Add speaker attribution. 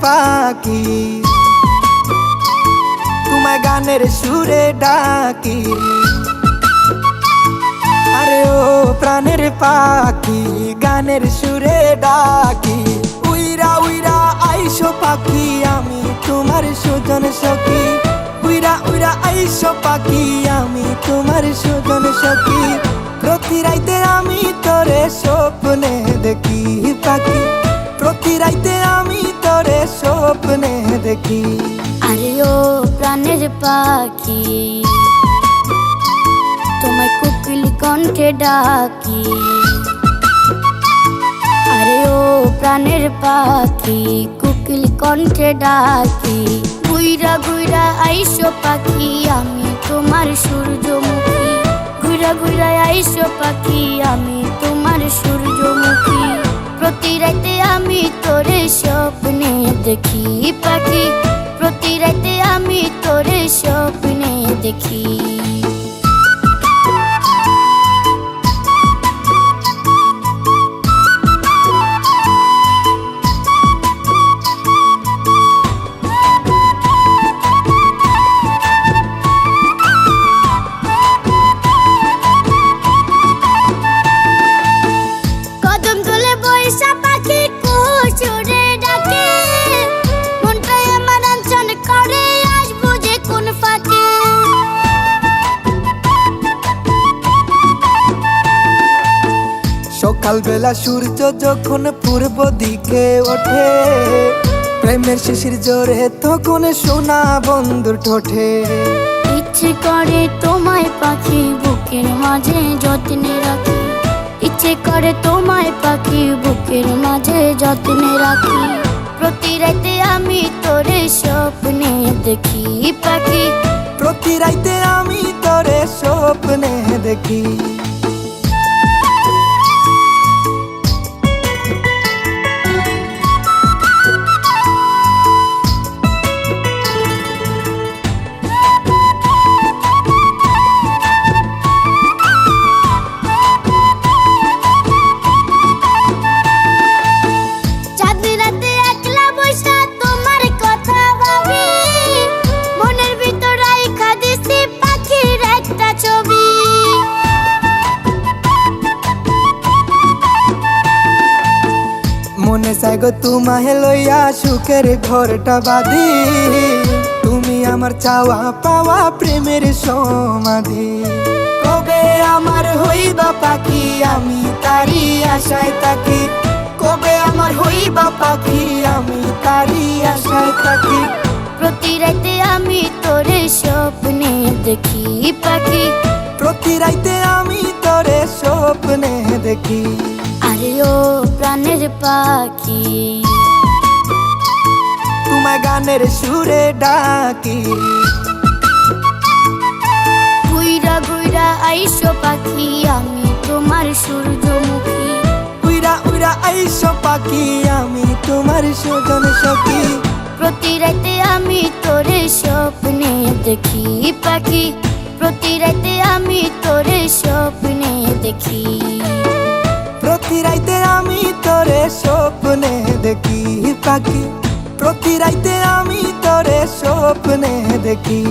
Speaker 1: পাখি। তোমায় গানের সুরে ডাকি। আরে ও প্রাণের পাখি, গানের সুরে ডাকি। উইরা উইরা, আইসো পাখি, আমি তোমার সুজন সখী। উইরা উইরা, আইসো পাখি, আমি তোমার সুজন সখী। প্রতি রাইতে আমি তোরে স্বপ্নে দেখি পাখি। প্রতি রাইতে তোরে স্বপ্নে দেখি।
Speaker 2: আরে ও প্রাণের পাখি, তোমায় কুকিলি কণ্ঠে ডাকি। আরে ও প্রাণের পাখি, কুকিলি কণ্ঠে ডাকি। গুইরা গুইরা আইসো পাখি, আমি তোমার সূর্যমুখী। গুইরা গুইরা আইসো পাখি, আমি তোমার সূর্যমুখী। দেখি পাখি। প্রতি রাতে আমি তোরে স্বপ্নে দেখি।
Speaker 1: সকালবেলা সূর্য যখন পূর্ব দিকে ওঠে প্রেমের শিশির জোরে তখন সোনা বন্ধুর ঠোঁটে।
Speaker 2: ইচ্ছে করে তোমায় পাখি বুকের মাঝে যত্নে রাখি। ইচ্ছে করে তোমায় পাখি বুকের মাঝে যত্নে রাখি। প্রতি রাতে আমি তোরে স্বপ্নে দেখি পাখি।
Speaker 1: প্রতি রাইতে আমি তোরে স্বপ্নে দেখি। মনে চাইগ তোমায় লইয়া সুখের ঘরটা বাঁধি। তুমি আমার চাওয়া পাওয়া প্রেমের সমাধি। কবে আমার হইবা পাখি আমি তারি আশায় থাকি। কবে আমার হইবা পাখি আমি তারি আশায় থাকি।
Speaker 2: প্রতি রাতে আমি তোরে স্বপ্নে দেখি পাখি।
Speaker 1: প্রতি রাইতে আমি তোরে স্বপ্নে দেখি।
Speaker 2: আরে ও প্রাণের পাখি।
Speaker 1: তোমায় গানের সুরে ডাকি।
Speaker 2: গুইরা গুইরা আইসো পাখি আমি তোমার সূর্যমুখী।
Speaker 1: উইরা উইরা আইসো পাখি আমি তোমার সুজন সখী
Speaker 2: প্রতি রাতে আমি তোরে স্বপ্নে দেখি পাখি। প্রতি রাতে আমি তোরে স্বপ্নে দেখি।
Speaker 1: প্রতি রাইতে আমি তোরে স্বপ্নে দেখি পাখি। প্রতি রাইতে আমি তোরে স্বপ্নে দেখি।